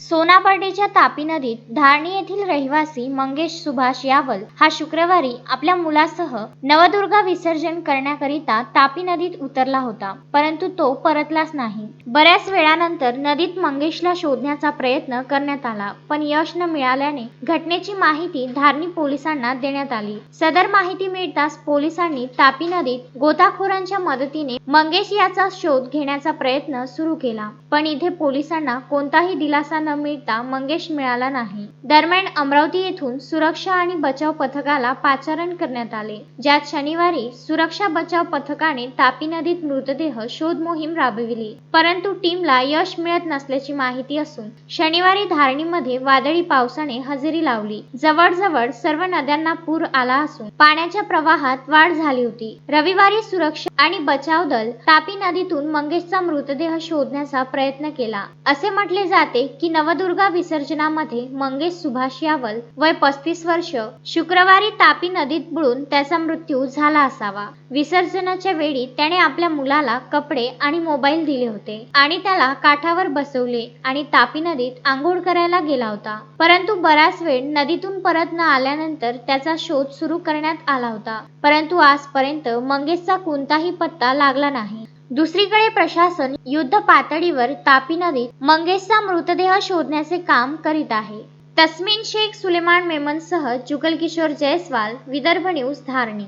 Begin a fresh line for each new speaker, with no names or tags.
सोनापर्डीच्या तापी नदीत धारणी येथील रहिवासी मंगेश सुभाष यावल हा शुक्रवारी आपल्या मुलासह नवदुर्गा विसर्जन करण्याकरिता तापी नदीत उतरला होता परंतु तो परतलाच नाही. बऱ्याच वेळानंतर नदीत मंगेशला शोधण्याचा प्रयत्न करण्यात आला पण यश न मिळाल्याने घटनेची माहिती धारणी पोलिसांना देण्यात आली. सदर माहिती मिळताच पोलिसांनी तापी नदीत गोताखोरांच्या मदतीने मंगेश याचा शोध घेण्याचा प्रयत्न सुरू केला पण इथे पोलिसांना कोणताही दिलासा न मिळता मंगेश मिळाला नाही. दरम्यान अमरावती येथून सुरक्षा आणि बचाव पथकाला पाचारण करण्यात आले. ज्यात शनिवारी सुरक्षा बचाव पथकाने तापी नदीत मृतदेह शोध मोहीम राबविली. परंतु टीमला यश मिळत नसल्याची माहिती असून शनिवारी धारणीमध्ये वादळी पावसाने हजेरी लावली. जवळजवळ सर्व नद्यांना पूर आला असून पाण्याच्या प्रवाहात वाढ झाली होती. रविवारी सुरक्षा आणि बचाव दल तापी नदीतून मंगेशचा मृतदेह शोधण्याचा प्रयत्न केला. असे म्हटले जाते की नवदुर्गा विसर्जनामध्ये मंगेश सुभाष यावल वय पस्तीस वर्ष शुक्रवारी तापी नदीत बुडून त्याचा मृत्यू झाला असावा. विसर्जनाच्या वेळी त्याने आपल्या मुलाला कपडे आणि मोबाईल दिले होते आणि त्याला काठावर बसवले आणि तापी नदीत आंघोळ करायला गेला होता. परंतु बराच वेळ नदीतून परत न आल्यानंतर त्याचा शोध सुरू करण्यात आला होता. परंतु आजपर्यंत मंगेशचा कोणताही पत्ता लागला नाही. दुसरीकडे प्रशासन युद्ध पातळीवर तापी नदीत मंगेशचा मृतदेह शोधण्याचे काम करीत आहे. तस्मिन शेख सुलेमान मेमनसह जुगल किशोर जयस्वाल विदर्भ न्यूज धारणी.